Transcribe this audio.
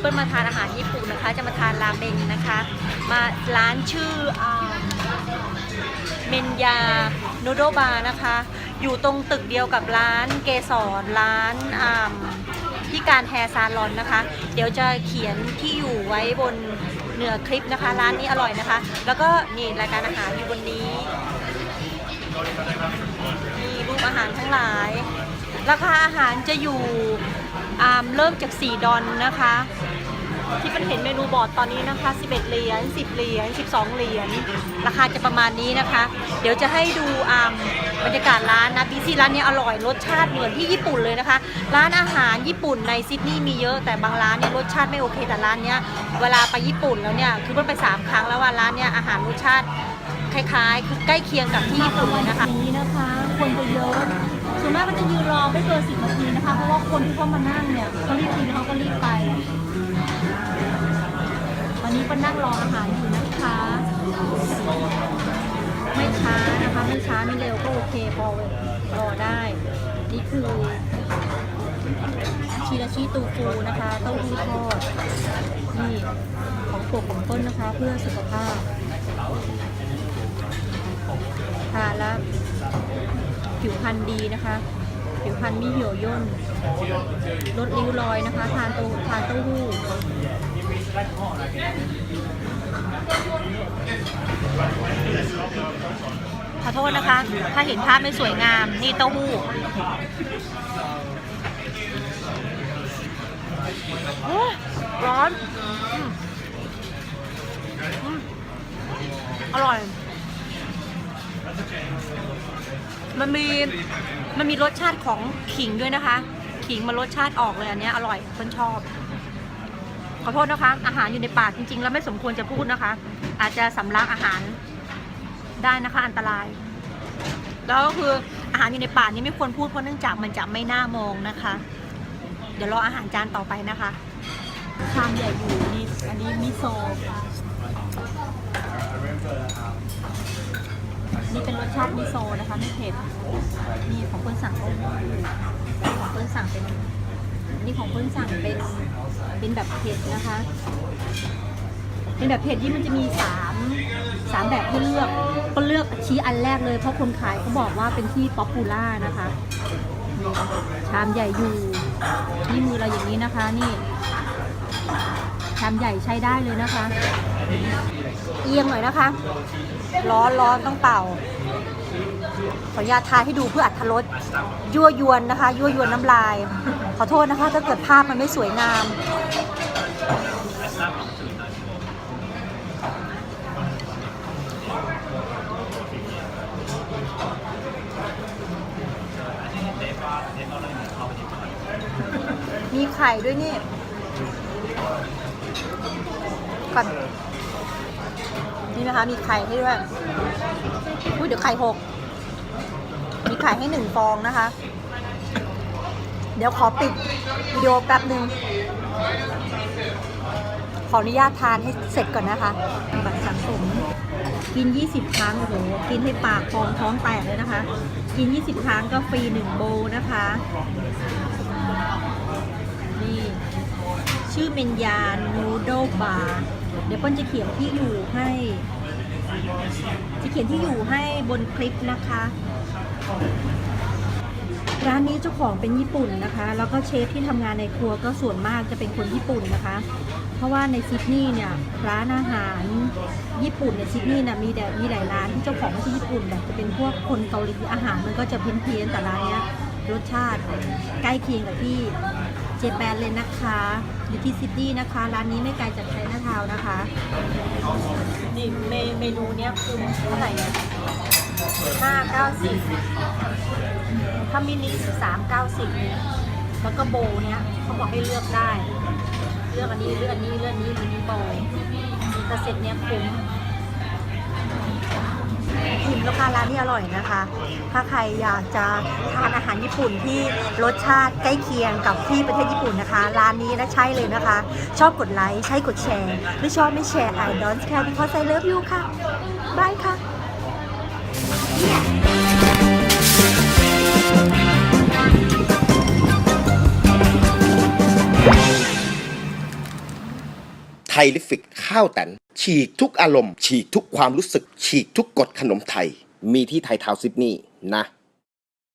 เปิ้ลมาทานอาหารญี่ปุ่นนะคะ จะมาทานราเมงนะคะ มาร้านชื่อเมนยาโนโดบานะคะ อยู่ตรงตึกเดียวกับร้านเกสรร้านที่การแฮร์ซาลอนนะคะ เดี๋ยวจะเขียนที่อยู่ไว้บนเหนือคลิปนะคะ ร้านนี้อร่อยนะคะ แล้วก็นี่รายการอาหารอยู่บนนี้มีรูปอาหารทั้งหลาย ราคาอาหารจะอยู่ อ่าเริ่มจาก 4 ดอลนะคะ ที่เป็นเห็นเมนูบอร์ดตอนนี้นะคะ 11 เหรียญ 10 เหรียญ 12 เหรียญ ราคาจะประมาณนี้นะคะ เดี๋ยวจะให้ดูอ่าบรรยากาศร้านนะบีซีร้านนี้อร่อยรสชาติเหมือนที่ญี่ปุ่นเลยนะคะ ร้านอาหารญี่ปุ่นในซิดนีย์มีเยอะแต่บางร้านเนี่ยรสชาติไม่โอเคแต่ร้านเนี้ยเวลาไปญี่ปุ่นแล้วเนี่ยคือเพิ่งไป 3 ครั้งแล้วว่าร้านเนี้ยอาหารรสชาติ คล้ายๆ คือใกล้เคียงกับที่ญี่ปุ่นเลยนะคะนี้นะคะคนจะเยอะส่วนมากก็จะยืนรอไม่เกินสิบนาทีนะคะเพราะว่าคนที่เข้ามานั่งเนี่ยเขารีบกินเขาก็รีบไปตอนนี้ก็นั่งรออาหารอยู่นะคะไม่ช้านะคะไม่ช้าไม่เร็วก็โอเคพอรอได้ นี่คือชิราชิตูฟูนะคะเต้าหู้ทอดนี่ของโปรดของต้นนะคะเพื่อสุขภาพ ทานแล้วผิวพรรณดีนะคะ ผิวพรรณไม่เหี่ยวย่นลดริ้วรอยนะคะ ทานเต้าทานเต้าหู้ขอโทษนะคะ ถ้าเห็นภาพไม่สวยงาม นี่เต้าหู้ร้อนออร่อย มันมีมันมีรสชาติของขิงด้วยนะคะ ขิงมันรสชาติออกเลยอันนี้อร่อยคนชอบ ขอโทษนะคะ อาหารอยู่ในปากจริง ๆ แล้วไม่สมควรจะพูดนะคะ อาจจะสำลักอาหารได้นะคะอันตราย แล้วก็คืออาหารอยู่ในป่านี้ไม่ควรพูดเพราะเนื่องจากมันจะไม่น่ามองนะคะ เดี๋ยวรออาหารจานต่อไปนะคะชามใหญ่อยู่นี่อันนี้มิโซะ นี่เป็นรสชาติมิโซะนะคะไม่เผ็ดนี่ของเพื่อนสั่งเต้าหู้ของเพื่อนสั่งเป็นนี่ของเพื่อนสั่งเป็นเป็นแบบเผ็ดนะคะ เป็นแบบเผ็ดที่มันจะมีสามสามแบบให้เลือกก็เลือกชี้อันแรกเลย เพราะคนขายเขาบอกว่าเป็นที่ป๊อปปูล่านะคะนี่ชามใหญ่อยู่นี่มือเราอย่างนี้นะคะนี่ ชามใหญ่ใช้ได้เลยนะคะ เอียงหน่อยนะคะ ร้อนร้อนต้องเป่า ขออนุญาตทาให้ดูเพื่ออัธรสยั่วยวนนะคะ ยั่วยวนน้ำลาย ขอโทษนะคะ ถ้าเกิดภาพมันไม่สวยงามมีไข่ด้วยนี่ นี่นะคะ มีไข่ให้ด้วยอุ้ยเดี๋ยวไข่หก มีไข่ให้หนึ่งฟองนะคะ เดี๋ยวขอปิดวิดีโอแป๊บหนึ่ง ขออนุญาตทานให้เสร็จก่อนนะคะบัตรสะสมกิน 20 ครั้งโอ้โห กินให้ปากพองท้องแตกเลยนะคะ กิน 20 ครั้งก็ฟรี 1 โบนะคะ นี่ ชื่อเมนยานูโดบาร์ เดี๋ยวเปิ้ลจะเขียนที่อยู่ให้ จะเขียนที่อยู่ให้บนคลิปนะคะ ร้านนี้เจ้าของเป็นญี่ปุ่นนะคะ แล้วก็เชฟที่ทำงานในครัวก็ส่วนมากจะเป็นคนญี่ปุ่นนะคะ เพราะว่าในซิดนีย์เนี่ยร้านอาหารญี่ปุ่นในซิดนีย์น่ะมีแต่มีหลายร้านที่เจ้าของไม่ใช่ญี่ปุ่นแบบจะเป็นพวกคนเกาหลีอาหารมันก็จะเพี้ยนเพียนๆแต่ร้านเนี้ยรสชาติใกล้เคียงกับที่ เจแปนเลยนะคะ อยู่ที่ซิดนีย์นะคะ ร้านนี้ไม่ไกลจากไชน่าทาวน์นะคะ นี่เมเมนูเนี้ยคือเท่าไหร่เนี่ยห้าเก้าสิบถ้ามินิสิบสามเก้าสิบแล้วก็โบเนี้ยเขาบอกให้เลือกได้ เลือกอันนี้เลือกอันนี้เลือกอันนี้มินิโบแต่เสร็จเนี้ยคุ้มานร้านนี้อร่อยนะคะ ถ้าใครอยากจะทานอาหารญี่ปุ่นที่รสชาติใกล้เคียงกับที่ประเทศญี่ปุ่นนะคะ ร้านนี้นะใช่เลยนะคะ ชอบกดไลค์ ใช่กดแชร์ ไม่ชอบไม่แชร์ I don't care because I love you ค่ะบายค่ะ ไทยลิฟิกข้าวแตนฉีกทุกอารมณ์ ฉีกทุกความรู้สึก ฉีกทุกกฎขนมไทย มีที่ไทยทาวน์ซิดนี่นะ